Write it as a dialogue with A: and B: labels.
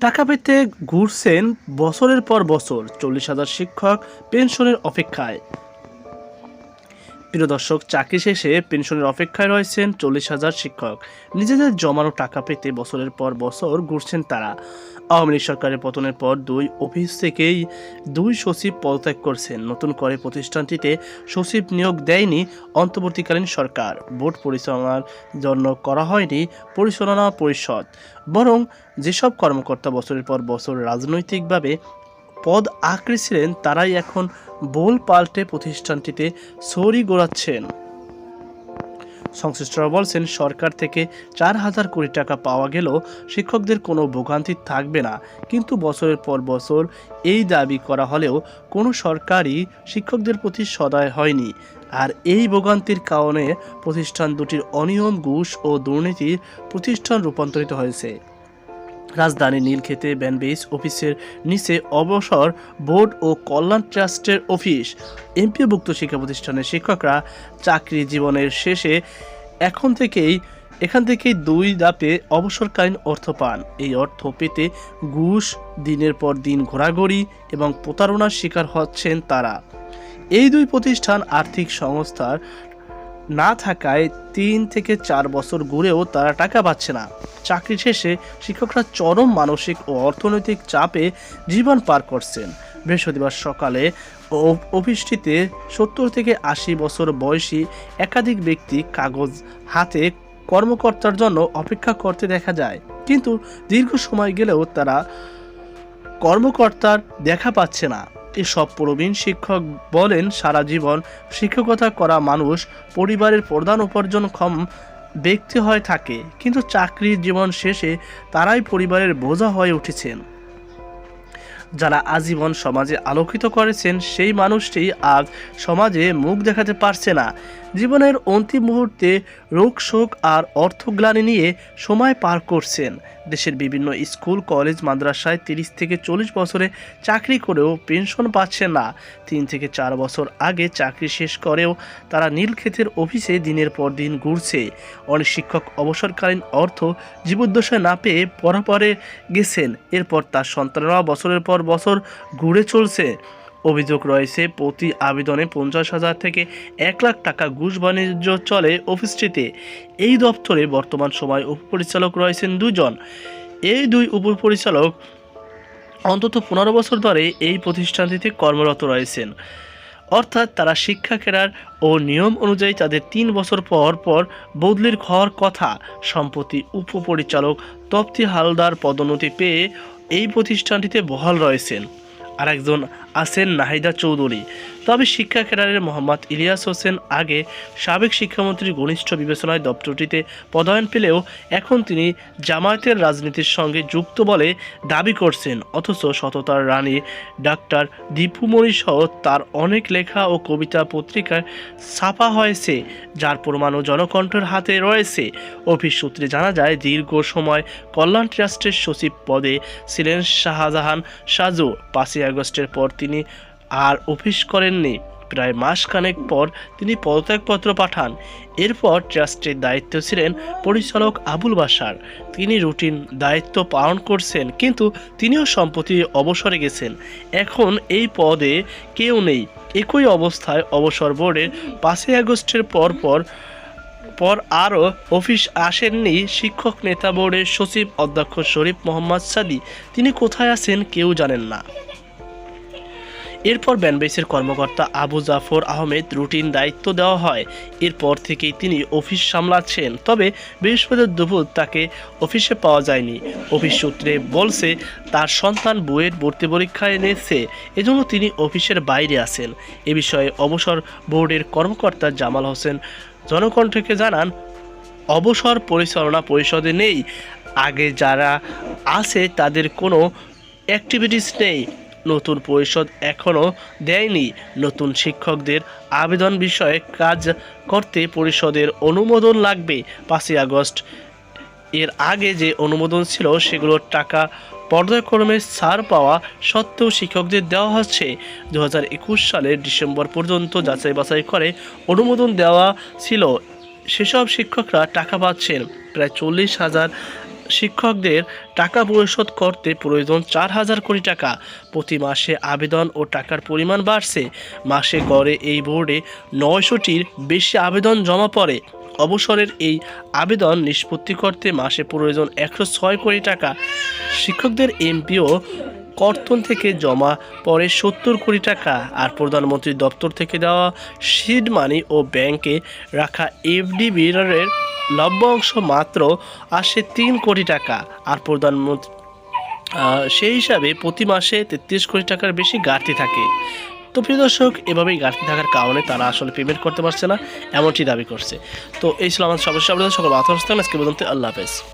A: টাকা পেতে ঘুরছেন বছরের পর বছর চল্লিশ হাজার শিক্ষক পেনশনের অপেক্ষায়। প্রিয় দর্শক, চাকরি শেষে পেনশনের অপেক্ষায় রয়েছেন চল্লিশ হাজার শিক্ষক। নিজেদের জমানো টাকা পেতে বছরের পর বছর ঘুরছেন তারা। আওয়ামী লীগ সরকারের পতনের পর দুই অফিস থেকেই দুই সচিব পদত্যাগ করছেন। নতুন করে প্রতিষ্ঠানটিতে সচিব নিয়োগ দেয়নি অন্তর্বর্তীকালীন সরকার। বোর্ড পরিচালনার জন্য করা হয়নি পরিচালনা পরিষদ। বরং যেসব কর্মকর্তা বছরের পর বছর রাজনৈতিকভাবে পদ আঁকড়েছিলেন, তারাই এখন বোল পাল্টে প্রতিষ্ঠানটিতে সরি গোড়াচ্ছেন। সংশ্লিষ্টরা বলছেন, সরকার থেকে চার হাজার কোটি টাকা পাওয়া গেলেও শিক্ষকদের কোনো ভোগান্তি থাকবে না। কিন্তু বছরের পর বছর এই দাবি করা হলেও কোনো সরকারই শিক্ষকদের প্রতি সদয় হয়নি। আর এই ভোগান্তির কারণে প্রতিষ্ঠান দুটির অনিয়ম, ঘুষ ও দুর্নীতির প্রতিষ্ঠান রূপান্তরিত হয়েছে। রাজধানী নীলক্ষেতে ব্যানবেস অফিসের নিচে অবসর বোর্ড ও কল্যাণ ট্রাস্টের অফিস। এমপিভুক্ত শিক্ষা প্রতিষ্ঠানের শিক্ষকরা চাকরি জীবনের শেষে এখন থেকেই, এখান থেকেই দুই দাপে অবসরকালীন অর্থ পান। এই অর্থ পেতে ঘুষ, দিনের পর দিন ঘোরাঘুরি এবং প্রতারণার শিকার হচ্ছেন তারা। এই দুই প্রতিষ্ঠান আর্থিক সংস্থার না থাকায় তিন থেকে চার বছর ঘুরেও তারা টাকা পাচ্ছে না। চাকরি শেষে শিক্ষকরা চরম মানসিক ও অর্থনৈতিক চাপে জীবন পার করছেন। বৃহস্পতিবার সকালে অফিসটিতে সত্তর থেকে আশি বছর বয়সী একাধিক ব্যক্তি কাগজ হাতে কর্মকর্তার জন্য অপেক্ষা করতে দেখা যায়। কিন্তু দীর্ঘ সময় গেলেও তারা কর্মকর্তার দেখা পাচ্ছে না। এসব প্রবীণ শিক্ষক বলেন, সারা জীবন শিক্ষকতা করা মানুষ পরিবারের প্রধান উপার্জনক্ষম ব্যক্তি হয়ে থাকে, কিন্তু চাকরির জীবন শেষে তারাই পরিবারের বোঝা হয়ে উঠেছেন। যারা আজীবন সমাজে আলোকিত করেছেন, সেই মানুষটি আজ সমাজে মুখ দেখাতে পারছে না। জীবনের অন্তিম মুহূর্তে রোগ, শোক আর অর্থগ্লানি নিয়ে সময় পার করছেন। দেশের বিভিন্ন স্কুল, কলেজ, মাদ্রাসায় তিরিশ থেকে চল্লিশ বছরে চাকরি করেও পেনশন পাচ্ছেন না। তিন থেকে চার বছর আগে চাকরি শেষ করেও তারা নীলক্ষেতের অফিসে দিনের পর দিন ঘুরছে। অনেক শিক্ষক অবসরকালীন অর্থ জীবদ্দশায় না পেয়ে পরপরে গেছেন। এরপর তার সন্তানরা বছরের পর বছর ঘুরে চলছে। অভিযোগ রয়েছে, প্রতি আবেদনে পঞ্চাশ হাজার থেকে এক লাখ টাকা ঘুষ বাণিজ্য চলে অফিসটিতে। এই দপ্তরে বর্তমান সময় উপপরিচালক রয়েছেন দুজন। এই দুই উপপরিচালক অন্তত পনেরো বছর ধরে এই প্রতিষ্ঠানটিতে কর্মরত রয়েছেন। অর্থাৎ তারা শিক্ষা কেরার ও নিয়ম অনুযায়ী তাদের তিন বছর পর পর বদলির হওয়ার কথা সম্প্রতি উপপরিচালক তপ্তি হালদার পদোন্নতি পেয়ে এই প্রতিষ্ঠানটিতে বহাল রয়েছেন। আরেকজন আছেন নাহিদা চৌধুরী। তবে শিক্ষা ক্যাডারের মোহাম্মদ ইলিয়াস হোসেন আগে সাবেক শিক্ষামন্ত্রীর ঘনিষ্ঠ বিবেচনায় দপ্তরটিতে পদায়ন পেলেও এখন তিনি জামায়াতের রাজনীতির সঙ্গে যুক্ত বলে দাবি করছেন। অথচ সততার রানী ডাক্তার দীপুমণি সহ তার অনেক লেখা ও কবিতা পত্রিকায় ছাপা হয়েছে, যার প্রমাণও জনকণ্ঠের হাতে রয়েছে। অফিস সূত্রে জানা যায়, দীর্ঘ সময় কল্যাণ ট্রাস্টের সচিব পদে ছিলেন শাহজাহান সাজু। পাঁচই আগস্টের পর তিনি আর অফিস করেননি। প্রায় মাসখানেক পর তিনি পদত্যাগপত্র পাঠান। এরপর ট্রাস্টের দায়িত্ব ছিলেন পরিচালক আবুল বাসার তিনি রুটিন দায়িত্ব পালন করছেন, কিন্তু তিনিও সম্প্রতি অবসরে গেছেন। এখন এই পদে কেউ নেই। একই অবস্থায় অবসর বোর্ডের পাঁচই আগস্টের পর পর পর আরও অফিস আসেননি শিক্ষক নেতা বোর্ডের সচিব অধ্যক্ষ শরীফ মোহাম্মদ সাদি তিনি কোথায় আছেন কেউ জানেন না। এরপর ব্যানবেসের কর্মকর্তা আবু জাফর আহমেদ রুটিন দায়িত্ব দেওয়া হয়। এরপর থেকেই তিনি অফিস সামলাচ্ছেন। তবে বৃহস্পতিবার দুপুর তাকে অফিসে পাওয়া যায়নি। অফিস সূত্রে বলছে, তার সন্তান বইয়ের ভর্তি পরীক্ষায় এনেছে। এজন্য তিনি অফিসের বাইরে আছেন। এ বিষয়ে অবসর বোর্ডের কর্মকর্তা জামাল হোসেন জনকণ্ঠকে জানান, অবসর পরিচালনা পরিষদে নেই। আগে যারা আছে তাদের কোনো অ্যাক্টিভিটিস নেই। নতুন পরিষদ এখনও দেয়নি। নতুন শিক্ষকদের আবেদন বিষয়ে কাজ করতে পরিষদের অনুমোদন লাগবে পাঁচই আগস্ট। এর আগে যে অনুমোদন ছিল সেগুলোর টাকা পর্যায়ক্রমে ছাড় পাওয়া সত্ত্বেও শিক্ষকদের দেওয়া হচ্ছে। দু হাজার একুশ সালের ডিসেম্বর পর্যন্ত যাচাই বাছাই করে অনুমোদন দেওয়া ছিল। সেসব শিক্ষকরা টাকা পাচ্ছেন। প্রায় চল্লিশ হাজার শিক্ষকদের টাকা পরিশোধ করতে প্রয়োজন চার হাজার কোটি টাকা। প্রতি মাসে আবেদন ও টাকার পরিমাণ বাড়ছে। মাসে গড়ে এই বোর্ডে নয়শোটির বেশি আবেদন জমা পড়ে। অবসরের এই আবেদন নিষ্পত্তি করতে মাসে প্রয়োজন একশো ছয় কোটি টাকা। শিক্ষকদের এমপিও কর্তন থেকে জমা পড়ে সত্তর কোটি টাকা আর প্রধানমন্ত্রীর দপ্তর থেকে দেওয়া সিড মানি ও ব্যাংকে রাখা এফডি বিরারের লভ্য অংশ মাত্র আসে তিন কোটি টাকা। আর প্রধানমন্ত্রী সেই হিসাবে প্রতি মাসে তেত্রিশ কোটি টাকার বেশি ঘাটতি থাকে। তো প্রিয় দর্শক, এভাবেই ঘাটতি থাকার কারণে তারা আসলে পেমেন্ট করতে পারছে না, এমনটি দাবি করছে। তো এই ছিল আমাদের সর্বশেষ সকল বার্তা আজকে পর্যন্ত আল্লাহ হাফেজ।